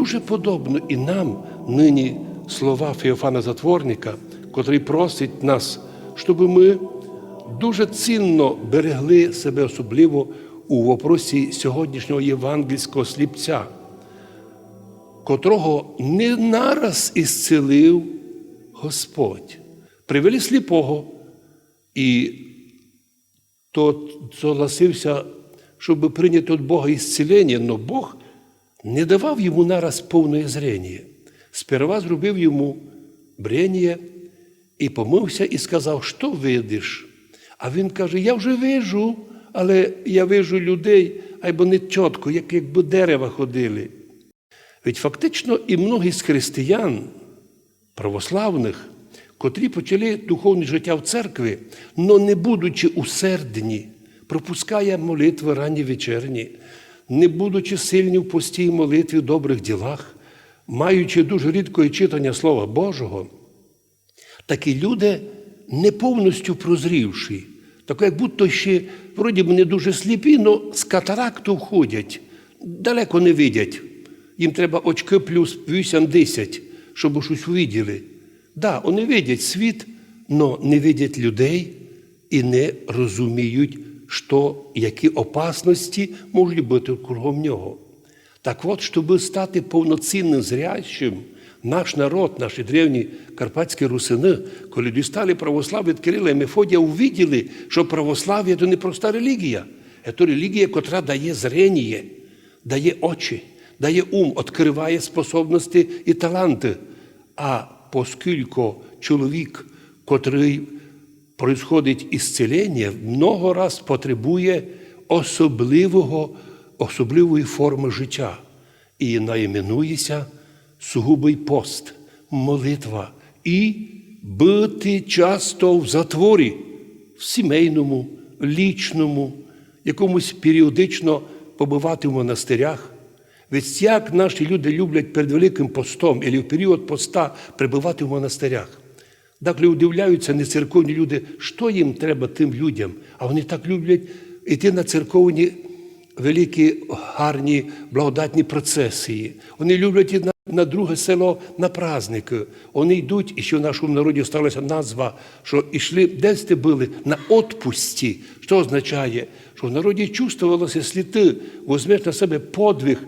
дуже подобно і нам нині слова Феофана Затворника, котрий просить нас, щоб ми дуже цінно берегли себе особливо у вопросі сьогоднішнього євангельського сліпця, котрого не нараз ісцелив Господь. Привели сліпого, і тот согласився, щоб прийняти від Бога ісцілення, але Бог не давав йому нараз повне зрення. Сперва зробив йому брення і помився і сказав, що видиш? А він каже: Я вже вижу, але я вижу людей, або не чітко, як якби дерева ходили. Ведь фактично і многі з християн, православних, котрі почали духовне життя в церкві, но не будучи усердні, пропускає молитви ранні вечірні, не будучи сильні в постій молитві в добрих ділах, маючи дуже рідко і читання Слова Божого, такі люди, не повністю прозрівши, так як будто ще, вроді б, не дуже сліпі, але з катаракту входять, далеко не видять. Їм треба очки плюс 8-10, щоб щось увиділи. Да, вони видять світ, але не видять людей і не розуміють, що, які опасності можуть бути кругом нього. Так от, щоб стати повноцінним зрячим, наш народ, наші древні карпатські русини, коли дістали православ від Кирила і Мефодія, увиділи, що православ'я це не проста релігія, це релігія, котра дає зрення, дає очі, дає ум, відкриває способності і таланти. А оскільки чоловік, котрий происходить ісцелення, много раз потребує особливого, особливої форми життя. І найменується сугубий пост, молитва і бути часто в затворі, в сімейному, лічному, якомусь періодично побувати в монастирях. Ведь як наші люди люблять перед Великим постом або в період поста прибувати в монастирях. Так удивляються не церковні люди, що їм треба тим людям, а вони так люблять йти на церковні великі, гарні, благодатні процесії. Вони люблять йти на, на друге село на праздники. Вони йдуть, і ще в нашому народі сталася назва, що йшли, десь ти були на отпусті. Що означає, що в народі чувствувалося, якщо ти візьмеш на себе подвиг,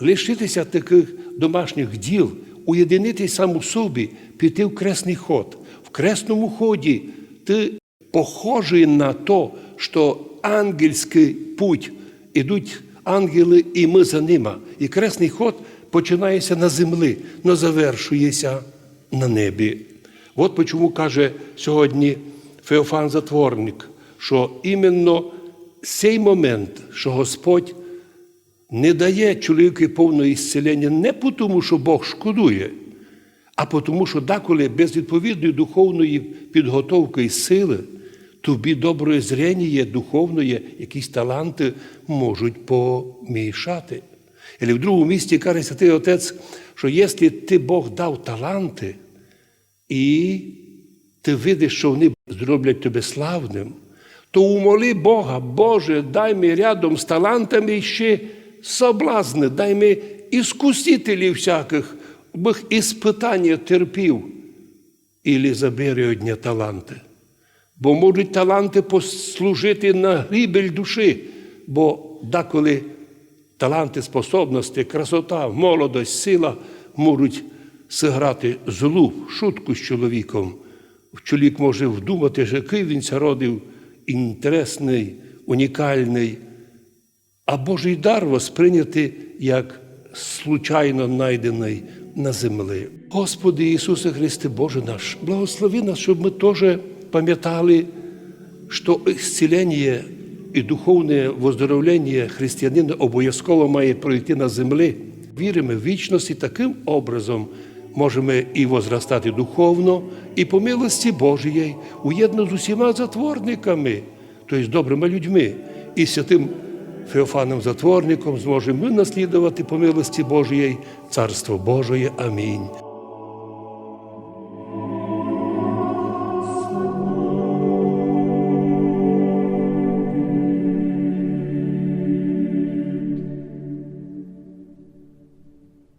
лишитися таких домашніх діл, уєдинитись сам у собі, піти в кресний ход. В кресному ході ти похожий на то, що ангельський путь ідуть ангели, і ми за ними. І кресний ход починається на землі, но завершується на небі. От чому каже сьогодні Феофан Затворник, що іменно цей момент, що Господь не дає чоловіку повного ісцелення не тому, що Бог шкодує, а тому, що деколи без відповідної духовної підготовки і сили тобі доброї зрення, духовної, якісь таланти можуть помішати. І в другому місці каже Святий Отець, що якщо ти Бог дав таланти, і ти видиш, що вони зроблять тебе славним, то умоли Бога, Боже, дай мені рядом з талантами ще соблазни, дай мені іскусителів всяких, бих іспитання терпів, ілі забери одні таланти. Бо можуть таланти послужити на гибель душі, бо деколи таланти, способності, красота, молодость, сила можуть зіграти злу шутку з чоловіком. Чоловік може вдумати, що який він родив інтересний, унікальний, а Божий дар восприйняти як случайно знайдений на землі. Господи Ісусе Христе, Боже наш, благослови нас, щоб ми теж пам'ятали, що ісцілення і духовне виздоровлення християнина обов'язково має пройти на землі. Віримо в вічність і таким образом можемо і возростати духовно, і по милості Божій, уєдно з усіма затворниками, тобто з добрими людьми, і святим Феофаном Затворником зможемо ми наслідувати по милості Божої Царство Божої. Амінь.